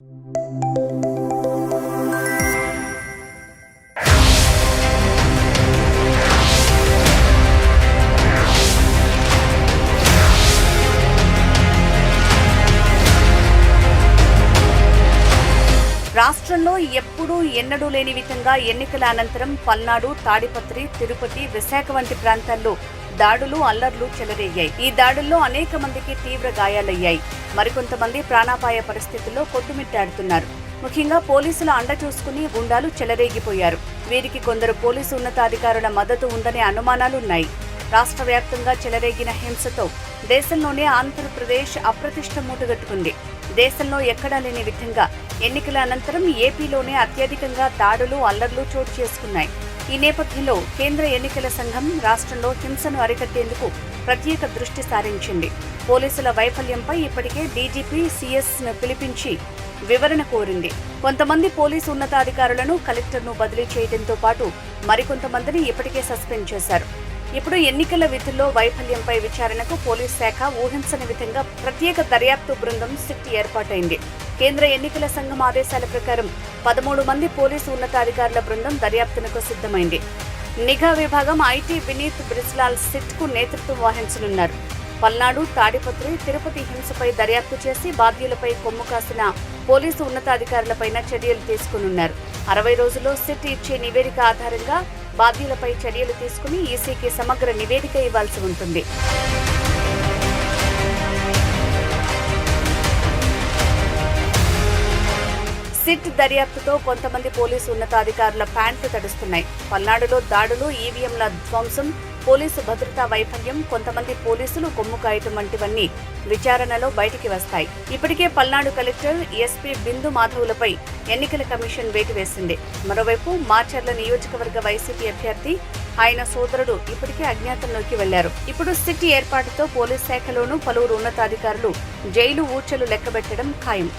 రాష్ట్రంలో ఎప్పుడూ ఎన్నడూ లేని విధంగా ఎన్నికల అనంతరం పల్నాడు తాడిపత్రి తిరుపతి విశాఖ వంటి ప్రాంతాల్లో దాడులు అల్లర్లు చెలరేగాయి. ఈ దాడుల్లో అనేక మందికి తీవ్ర గాయాలయ్యాయి. మరికొంతమంది ప్రాణాపాయ పరిస్థితుల్లో కొట్టుమిట్టాడుతున్నారు. ముఖ్యంగా పోలీసుల అండ చూసుకుని గుండాలు చెలరేగిపోయారు. వీరికి కొందరు పోలీసు ఉన్నతాధికారుల మద్దతు ఉందనే అనుమానాలున్నాయి. రాష్ట్ర వ్యాప్తంగా చెలరేగిన హింసతో దేశంలోనే ఆంధ్రప్రదేశ్ అప్రతిష్ట మూటగట్టుకుంది. దేశంలో ఎక్కడా లేని విధంగా ఎన్నికల అనంతరం ఏపీలోనే అత్యధికంగా దాడులు అల్లర్లు చోటు చేసుకున్నాయి. ఈ నేపథ్యంలో కేంద్ర ఎన్నికల సంఘం రాష్ట్రంలో హింసను అరికట్టేందుకు ప్రత్యేక దృష్టి సారించింది. పోలీసుల వైఫల్యంపై ఇప్పటికే డీజీపీ సీఎస్ను పిలిపించి వివరణ కోరింది. కొంతమంది పోలీసు ఉన్నతాధికారులను కలెక్టర్ను బదిలీ చేయడంతో పాటు మరికొంతమందిని ఇప్పటికే సస్పెండ్ చేశారు. ఇప్పుడు ఎన్నికల విధుల్లో వైఫల్యంపై విచారణకు పోలీస్ శాఖ ఊహించని విధంగా ప్రత్యేక దర్యాప్తు బృందం సిట్ ఏర్పాటైంది. కేంద్ర ఎన్నికల సంఘం ఆదేశాల ప్రకారం పదమూడు మంది పోలీసు ఉన్నతాధికారుల బృందం దర్యాప్తునకు సిద్ధమైంది. నిఘా విభాగం ఐటీ వినీత్ బ్రిస్లాల్ సిట్కు నేతృత్వం వహించనున్నారు. పల్నాడు తాడిపత్రి తిరుపతి హింసపై దర్యాప్తు చేసి బాధ్యులపై కొమ్ము కాసిన పోలీసు ఉన్నతాధికారులపైన చర్యలు తీసుకునున్నారు. అరవై రోజుల్లో సిట్ ఇచ్చే నివేదిక ఆధారంగా బాధ్యులపై చర్యలు తీసుకుని ఈసీకి సమగ్ర నివేదిక ఇవ్వాల్సి ఉంటుంది. సిట్ దర్యాప్తుతో కొంతమంది పోలీసు ఉన్నతాధికారుల ప్యాంట్లు తడుస్తున్నాయి. పల్నాడులో దాడులు ఈవీఎంల ధ్వంసం పోలీసు భద్రతా వైఫల్యం కొంతమంది పోలీసులు కొమ్ము కాయటం వంటివన్నీ విచారణలో బయటికి వస్తాయి. ఇప్పటికే పల్నాడు కలెక్టర్ ఎస్పీ బిందు మాధవులపై ఎన్నికల కమిషన్ వేటు వేసింది మరోవైపు మార్చర్ల నియోజకవర్గ వైసీపీ అభ్యర్థి ఆయన సోదరుడు ఇప్పటికే అజ్ఞాతంలోకి వెళ్ళారు. ఇప్పుడు సిటీ ఏర్పాటుతో పోలీస్ శాఖలోనూ పలువురు ఉన్నతాధికారులు జైలు ఊచలు లెక్కబెట్టడం ఖాయం.